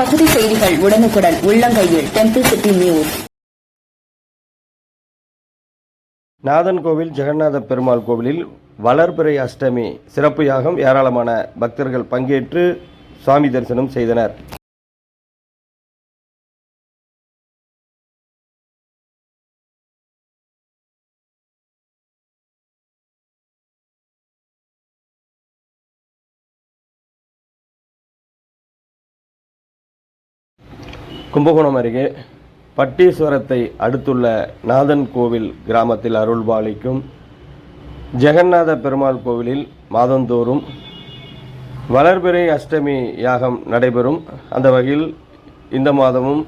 பகுதி செய்திகள் உடனுக்குடன் உள்ளங்கையில் temple city news. Nathankovil Jeganatha Perumal கோவிலில் வளர்பிறை அஷ்டமி சிறப்பு யாகம் ஏராளமான பக்தர்கள் பங்கேற்று சுவாமி தரிசனம் செய்தனர். கும்பகோணம் அருகே பட்டீஸ்வரத்தை அடுத்துள்ள நாதன் கோவில் கிராமத்தில் அருள்பாலிக்கும் ஜெகநாத பெருமாள் கோவிலில் மாதந்தோறும் வளர்பிறை அஷ்டமி யாகம் நடைபெறும். அந்த வகையில் இந்த மாதமும்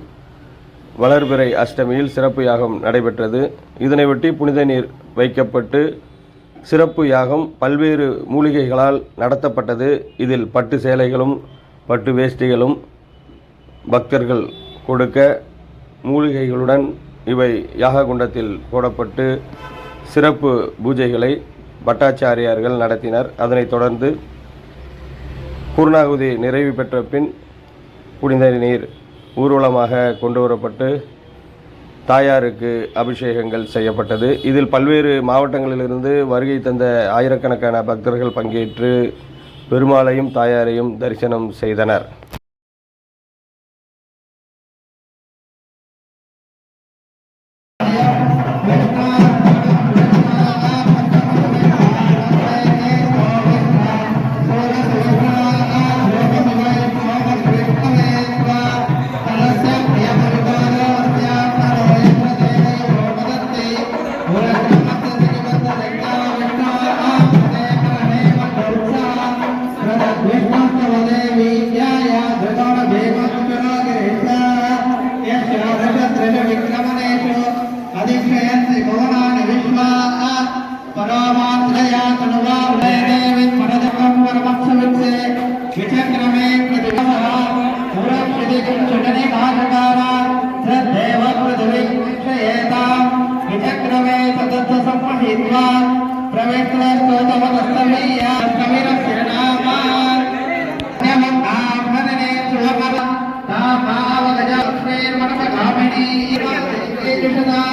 வளர்பிறை அஷ்டமியில் சிறப்பு யாகம் நடைபெற்றது. இதனையொட்டி புனித நீர் வைக்கப்பட்டு சிறப்பு யாகம் பல்வேறு மூலிகைகளால் நடத்தப்பட்டது. இதில் பட்டு சேலைகளும் பட்டு வேஷ்டிகளும் பக்தர்கள் கொடுக்க மூலிகைகளுடன் இவை யாக குண்டத்தில் போடப்பட்டு சிறப்பு பூஜைகளை பட்டாச்சாரியார்கள் நடத்தினர். அதனைத் தொடர்ந்து பூர்ணாகுதி நிறைவு பெற்ற பின் புனித நீர் ஊர்வலமாக கொண்டு வரப்பட்டு தாயாருக்கு அபிஷேகங்கள் செய்யப்பட்டது. இதில் பல்வேறு மாவட்டங்களிலிருந்து வருகை தந்த ஆயிரக்கணக்கான பக்தர்கள் பங்கேற்று பெருமாளையும் தாயாரையும் தரிசனம் செய்தனர். पदत्त संहित्वा प्रवेत्र स्तोतम दस्तमीय कविर श्रीनामान नमः आभरणे सुभवर तामावगज श्रीर्मणपधामिनी इमा श्रीकृष्णा